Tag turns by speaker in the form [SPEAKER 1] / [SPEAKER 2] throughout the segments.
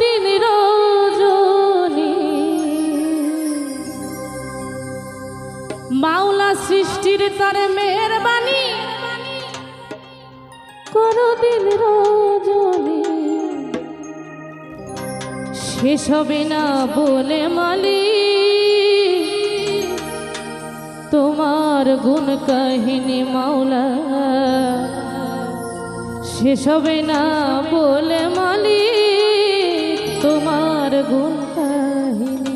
[SPEAKER 1] দিন রোজনী। মাওলা সৃষ্টির তার মেয়ের বাণী কোনদিন রোজনী। শেষ হবে না বলে মালি তোমার গুণ কাহিনী মাওলা। শেষ হবে না বলে মালিক। আগুন কাহিনী।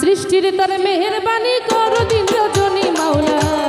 [SPEAKER 1] সৃষ্টির তার মেহরবানি করো দিন রজনী মাওলা।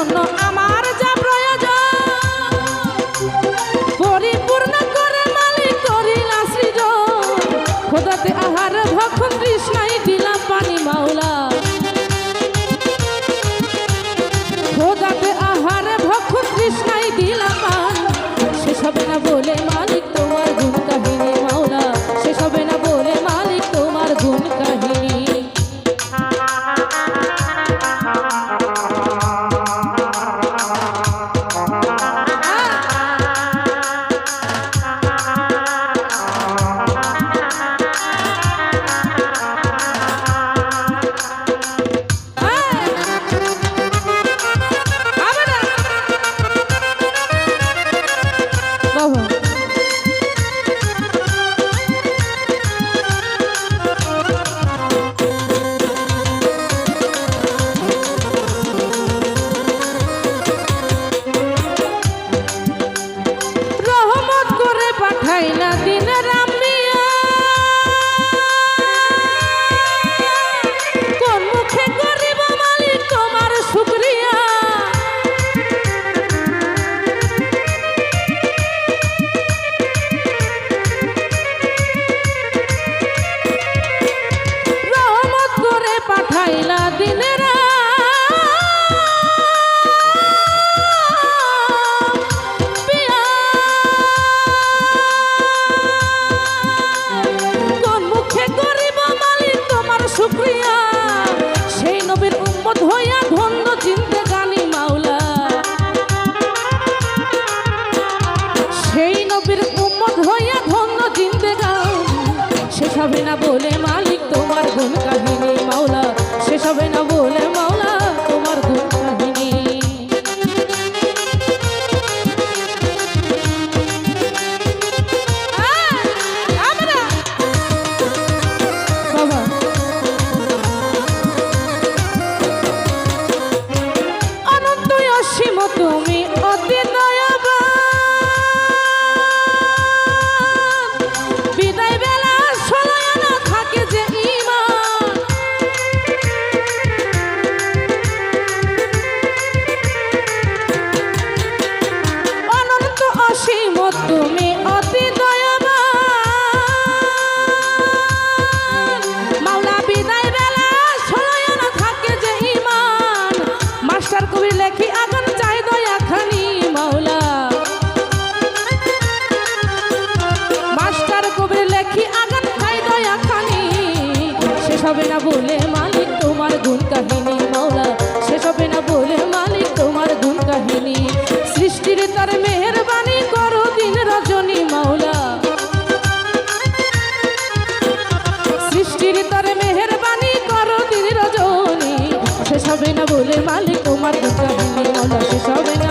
[SPEAKER 1] জন্য बोले मालिक तुम्हार गुण कहनी मौला से सब ना बोले मौला বলে মালিক তোমার মাওলা শেষ না